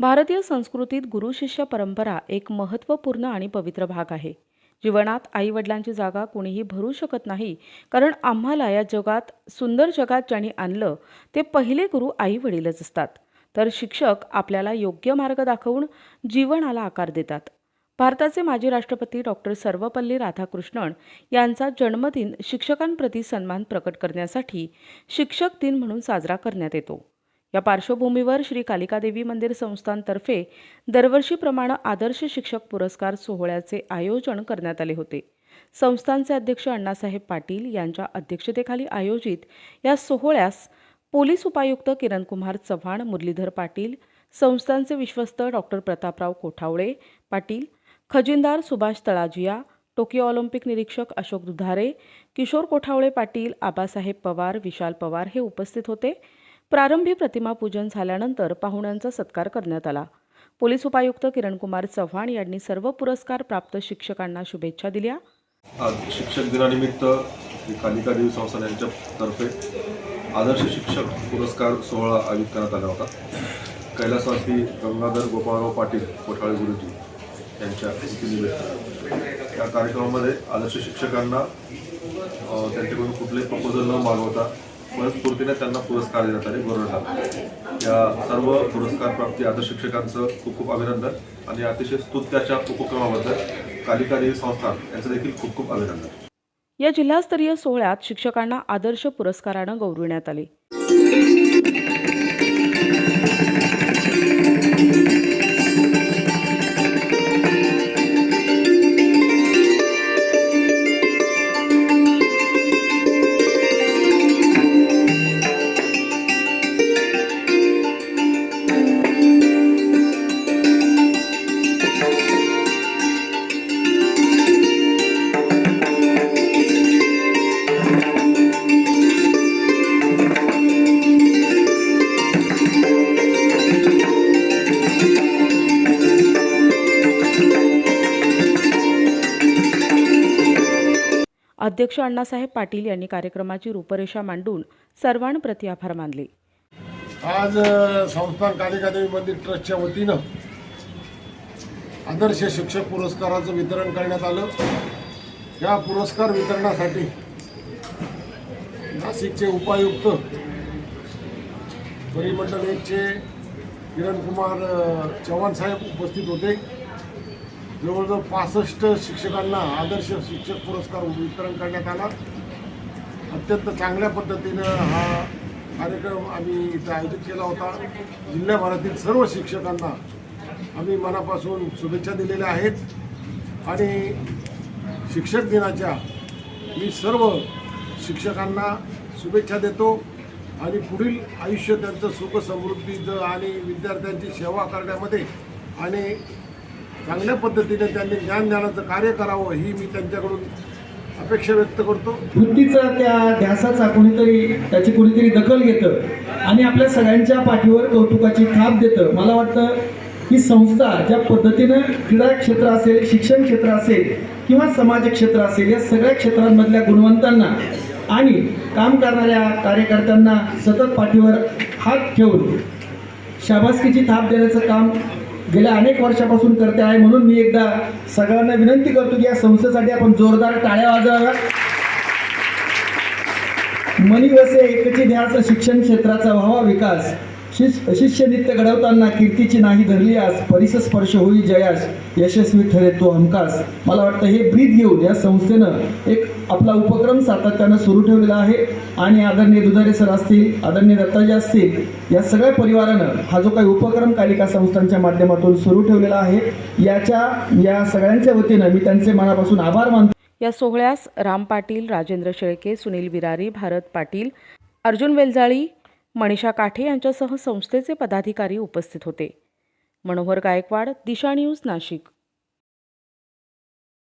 भारतीय संस्कृतीत गुरु शिष्य परंपरा एक महत्त्वपूर्ण आणि पवित्र भाग आहे. जीवनात आई वडिलांची जागा कोणीही भरू शकत नाही कारण आम्हाला या जगात सुंदर जगात ज्यांनी आणलं ते पहिले गुरु आई वडीलच असतात. तर शिक्षक आपल्याला योग्य मार्ग दाखवून जीवनाला आकार देतात. भारताचे माजी राष्ट्रपती डॉक्टर सर्वपल्ली राधाकृष्णन यांचा जन्मदिन शिक्षकांप्रती सन्मान प्रकट करण्यासाठी शिक्षक दिन म्हणून साजरा करण्यात येतो. या पार्श्वभूमीवर श्री कालिकादेवी मंदिर संस्थांतर्फे दरवर्षीप्रमाणे आदर्श शिक्षक पुरस्कार सोहळ्याचे आयोजन करण्यात आले होते. संस्थांचे अध्यक्ष अण्णासाहेब पाटील यांच्या अध्यक्षतेखाली आयोजित या सोहळ्यास पोलीस उपायुक्त किरणकुमार चव्हाण मुरलीधर पाटील संस्थांचे विश्वस्त डॉक्टर प्रतापराव कोठावळे पाटील खजिनदार सुभाष तळाजिया टोकियो ऑलिम्पिक निरीक्षक अशोक दुधारे किशोर कोठावळे पाटील आबासाहेब पवार विशाल पवार हे उपस्थित होते. प्रारंभी प्रतिमा पूजन झाल्यानंतर पाहुण्यांचा सत्कार करण्यात आला. पोलीस उपायुक्त किरणकुमार चव्हाण यांनी सर्व पुरस्कार प्राप्त शिक्षकांना शुभेच्छा दिल्या. आज शिक्षक दिनानिमित्त कालिका देवी संस्थान यांच्यातर्फे आदर्श शिक्षक पुरस्कार सोहळा आयोजित करण्यात आला होता. कैलासवासी गंगाधर गोपाळराव पाटील कोठाळे गुरुजी यांच्या या कार्यक्रमामध्ये आदर्श शिक्षकांना त्यांच्याकडून कुठलेही प्रपोजल न मागवता मनस्फूर्तीने त्यांना पुरस्कार देण्यात आले गोरडला या सर्व पुरस्कार प्राप्ती आदर्श शिक्षकांचं खूप खूप अभिनंदन आणि अतिशय स्तुत्याच्या उपक्रमाबद्दल कालिकारी संस्थान यांचं देखील खूप खूप अभिनंदन. या जिल्हास्तरीय सोहळ्यात शिक्षकांना आदर्श पुरस्कारानं गौरविण्यात आले. अध्यक्ष अण्णासाहेब पाटील यांनी कार्यक्रमाची रूपरेषा मांडून सर्वांप्रती आभार मानले. आज संस्थान कालिकादेवी मंदिर ट्रस्टच्या वतीनं आदर्श शिक्षक पुरस्काराचं वितरण करण्यात आलं. या पुरस्कार वितरणासाठी नाशिकचे उपायुक्त परिमंडल एकचे किरणकुमार चव्हाण साहेब उपस्थित होते. जवळजवळ पासष्ट शिक्षकांना आदर्श शिक्षक पुरस्कार वितरण करण्यात आला. अत्यंत चांगल्या पद्धतीनं हा कार्यक्रम आम्ही इथं आयोजित केला होता. जिल्ह्याभरातील सर्व शिक्षकांना आम्ही मनापासून शुभेच्छा दिलेल्या आहेत. आणि शिक्षक दिनाच्या मी सर्व शिक्षकांना शुभेच्छा देतो. आणि पुढील आयुष्य त्यांचं सुख समृद्धीचं आणि विद्यार्थ्यांची सेवा करण्यामध्ये आणि चांगल्या पद्धतीने त्यांनी ज्ञान ज्ञानाचं कार्य करावं ही मी त्यांच्याकडून अपेक्षा व्यक्त करतो. वृत्तीचा त्या ध्यासाचा कोणीतरी त्याची कोणीतरी दखल घेतं आणि आपल्या सगळ्यांच्या पाठीवर कौतुकाची थाप देतं. मला वाटतं ही संस्था ज्या पद्धतीनं क्रीडा क्षेत्र असेल शिक्षण क्षेत्र असेल किंवा समाज क्षेत्र असेल या सगळ्या क्षेत्रांमधल्या गुणवंतांना आणि काम करणाऱ्या कार्यकर्त्यांना सतत पाठीवर हात ठेवून शाबासकीची थाप देण्याचं काम गेल्या अनेक वर्षापासून करते आहे. म्हणून मी एकदा सगळ्यांना विनंती करतो की या संस्थेसाठी आपण जोरदार टाळ्या वाजवाव्या मनी वसे एकची ध्यास शिक्षण क्षेत्राचा व्हावा विकास. शिष्य शिष्य नित्य घडवताना कीर्तीची नाही धरली परिसर स्पर्श होई जयास यशस्वी ठरे तो हमकास मला वाटतं हे ब्रीद घेऊन या संस्थेनं एक आपला उपक्रम सातत्यानं सुरू ठेवलेला आहे. आणि आदरणीय दुधारे सर असतील आदरणीय दत्ताजी असतील या सगळ्या परिवारानं हा जो काही उपक्रम कालिका संस्थांच्या माध्यमातून सुरू ठेवलेला आहे याच्या या सगळ्यांच्या वतीनं मी त्यांचे मनापासून आभार मानतो. या सोहळ्यास राम पाटील राजेंद्र शेळके सुनील विरारी भारत पाटील अर्जुन वेलजाळी मनीषा काठे यांच्यासह संस्थेचे पदाधिकारी उपस्थित होते. मनोहर गायकवाड दिशा न्यूज नाशिक.